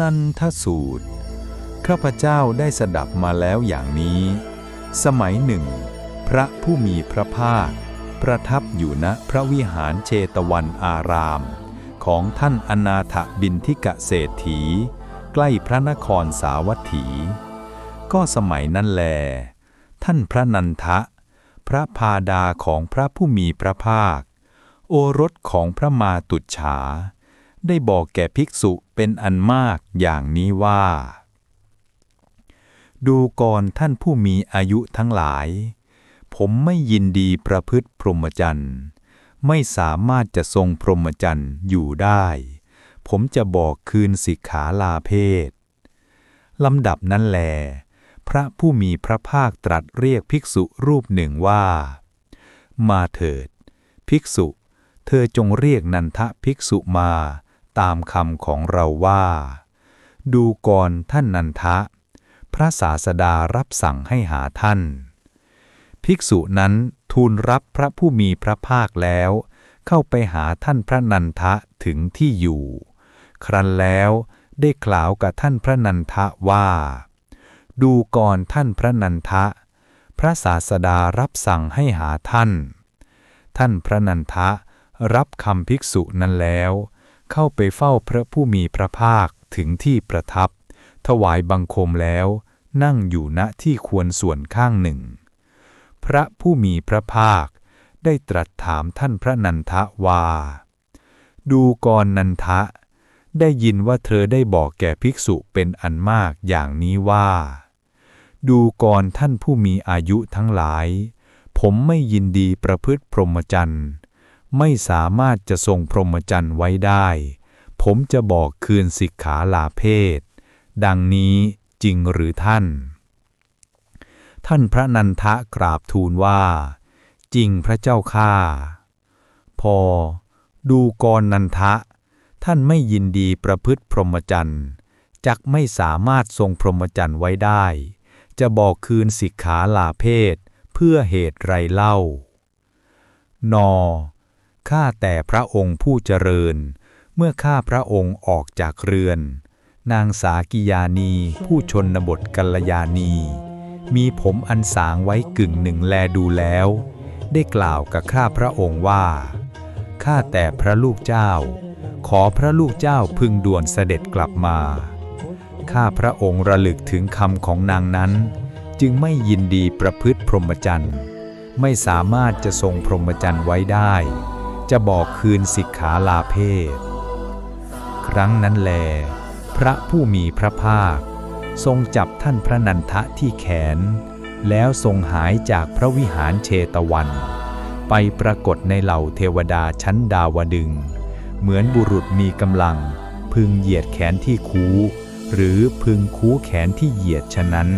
นันทสูตร ข้าพเจ้าได้สดับมาแล้วอย่างนี้ สมัยหนึ่ง พระผู้มีพระภาค ประทับอยู่ณพระวิหารเชตวันอาราม ของท่านอนาถบินทิกะเศรษฐี ใกล้พระนครสาวัตถี ก็สมัยนั้นแล ท่านพระนันทะ พระพาดาของพระผู้มีพระภาค โอรสของพระมาตุจฉา ได้บอกแก่ภิกษุเป็นอันมากอย่างนี้ว่า ดูก่อนท่านผู้มีอายุทั้งหลาย ผมไม่ยินดีประพฤติพรหมจรรย์ไม่สามารถจะทรงพรหมจรรย์อยู่ได้ ผมจะบอกคืนสิกขาลาเพศลำดับนั้นแล พระผู้มีพระภาคตรัสเรียกภิกษุรูปหนึ่งว่า มาเถิด ภิกษุ เธอจงเรียกนันทะภิกษุมา ตามคำของเราว่า ดูก่อนท่านนันทะ พระศาสดารับสั่งให้หาท่าน ภิกษุนั้นทูลรับพระผู้มีพระภาคแล้ว เข้าไปหาท่านพระนันทะถึงที่อยู่ ครั้นแล้วได้กล่าวกับท่านพระนันทะว่า ดูก่อนท่านพระนันทะ พระศาสดารับสั่งให้หาท่าน ท่านพระนันทะรับคำภิกษุนั้นแล้ว เข้าไปเฝ้าพระผู้มีพระภาคถึงที่ประทับ ถวายบังคมแล้ว นั่งอยู่ณที่ควรส่วนข้างหนึ่ง พระผู้มีพระภาคได้ตรัสถามท่านพระนันทะว่า ดูกรนันทะ ได้ยินว่าเธอได้บอกแก่ภิกษุเป็นอันมากอย่างนี้ว่า ดูก่อนท่านผู้มีอายุทั้งหลาย ผมไม่ยินดีประพฤติพรหมจรรย์ ไม่สามารถจะทรงพรหมจรรย์ไว้ได้ ผมจะบอกคืนสิกขาลาเพศ ดังนี้จริงหรือท่าน ท่านพระนันทะกราบทูลว่า จริงพระเจ้าข้าพอ ดูกรนันทะ ท่านไม่ยินดีประพฤติพรหมจรรย์จักไม่สามารถทรงพรหมจรรย์ไว้ได้ จะบอกคืนสิกขาลาเพศ เพื่อเหตุไรเล่า นอ ข้าแต่พระองค์ผู้เจริญ เมื่อข้าพระองค์ออกจากเรือน นางสากิยานีผู้ชนบทกัลยานีมีผมอันสางไว้กึ่งหนึ่งแลดูแล้ว ได้กล่าวกับข้าพระองค์ว่า ข้าแต่พระลูกเจ้า ขอพระลูกเจ้าพึงด่วนเสด็จกลับมา ข้าพระองค์ระลึกถึงคำของนางนั้น จึงไม่ยินดีประพฤติพรหมจรรย์ ไม่สามารถจะทรงพรหมจรรย์ไว้ได้ จะบอกคืนสิกขาลาเพศ ครั้งนั้นแล พระผู้มีพระภาค ทรงจับท่านพระนันทะที่แขน แล้วทรงหายจากพระวิหารเชตวัน ไปปรากฏในเหล่าเทวดาชั้นดาวดึง เหมือนบุรุษมีกำลัง พึงเหยียดแขนที่คูหรือพึงคูแขนที่เหยียดฉะนั้น